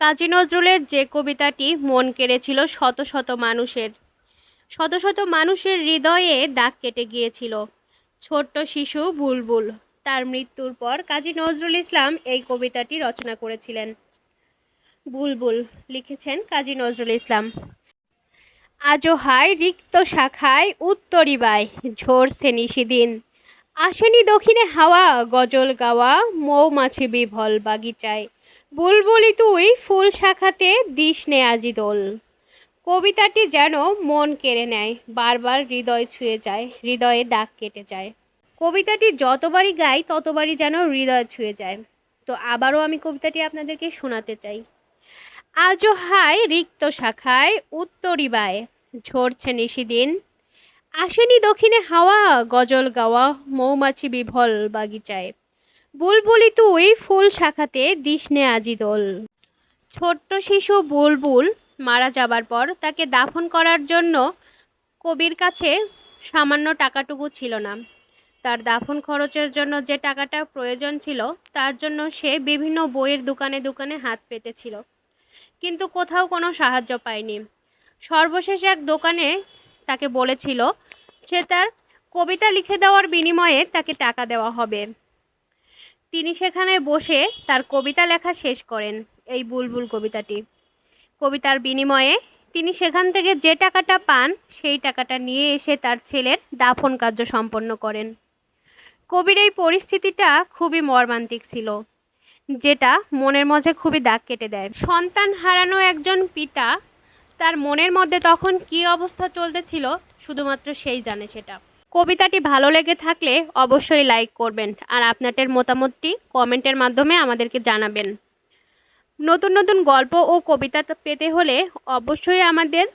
কাজী নজরুলের যে কবিতাটি মন কেড়েছিল শত শত মানুষের। শত শত মানুষের হৃদয়ে দাগ কেটে গিয়েছিল। ছোট্ট শিশু বুলবুল, তার মৃত্যুর পর কাজী নজরুল ইসলাম এই কবিতাটি রচনা করেছিলেন। বুলবুল লিখেছেন কাজী নজরুল ইসলাম। আজও হায় রিক্ত শাখায় উত্তরিবায় ঝরছে নিশিদিন। আসেনি দক্ষিণে হাওয়া, গজল গাওয়া, মৌমাছি বিভল বাগিচায়। বুলবুলি তুই ফুল শাখাতে দিস নে আজি দোল। কবিতাটি যেন মন কেড়ে নেয়, বারবার হৃদয় ছুঁয়ে যায়, হৃদয়ে দাগ কেটে যায়। কবিতাটি যতবারই গাই, ততবারই যেন হৃদয় ছুঁয়ে যায়। তো আবারও আমি কবিতাটি আপনাদেরকে শোনাতে চাই। আজও হায় রিক্ত শাখায় উত্তরিবায় ঝরছে নিশিদিন আসেনি দক্ষিণে হাওয়া, গজল গাওয়া, মৌমাছি বিভল বাগিচায়। বুলবুলি তুই ফুল শাখাতে দিস নে আজি দোল। ছোট্ট শিশু বুলবুল মারা যাবার পর তাকে দাফন করার জন্য কবির কাছে সামান্য টাকাটুকু ছিল না। তার দাফন খরচের জন্য যে টাকাটা প্রয়োজন ছিল, তার জন্য সে বিভিন্ন বইয়ের দোকানে দোকানে হাত পেতেছিল। কিন্তু কোথাও কোনো সাহায্য পায়নি। সর্বশেষ এক দোকানে তাকে বলেছিল, সে তার কবিতা লিখে দেওয়ার বিনিময়ে তাকে টাকা দেওয়া হবে। তিনি সেখানে বসে তার কবিতা লেখা শেষ করেন, এই বুলবুল কবিতাটি। কবিতার বিনিময়ে তিনি সেখান থেকে যে টাকাটা পান, সেই টাকাটা নিয়ে এসে তার ছেলের দাফন কার্য সম্পন্ন করেন। কবির এই পরিস্থিতিটা খুবই মর্মান্তিক ছিল, যেটা মনের মাঝে খুবই দাগ কেটে দেয়। সন্তান হারানো একজন পিতা তার মনের মধ্যে তখন কী অবস্থা চলতেছিল, শুধুমাত্র সেই জানে সেটা। কবিতাটি ভালো লেগে থাকলে অবশ্যই লাইক করবেন আর আপনাদের মতামতটি কমেন্টের মাধ্যমে আমাদেরকে জানাবেন। নতুন নতুন গল্প ও কবিতা পেতে হলে অবশ্যই আমাদের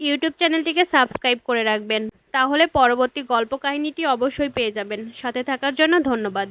ইউটিউব চ্যানেলটিকে সাবস্ক্রাইব করে রাখবেন। তাহলে পরবর্তী গল্প কাহিনীটি অবশ্যই পেয়ে যাবেন। সাথে থাকার জন্য ধন্যবাদ।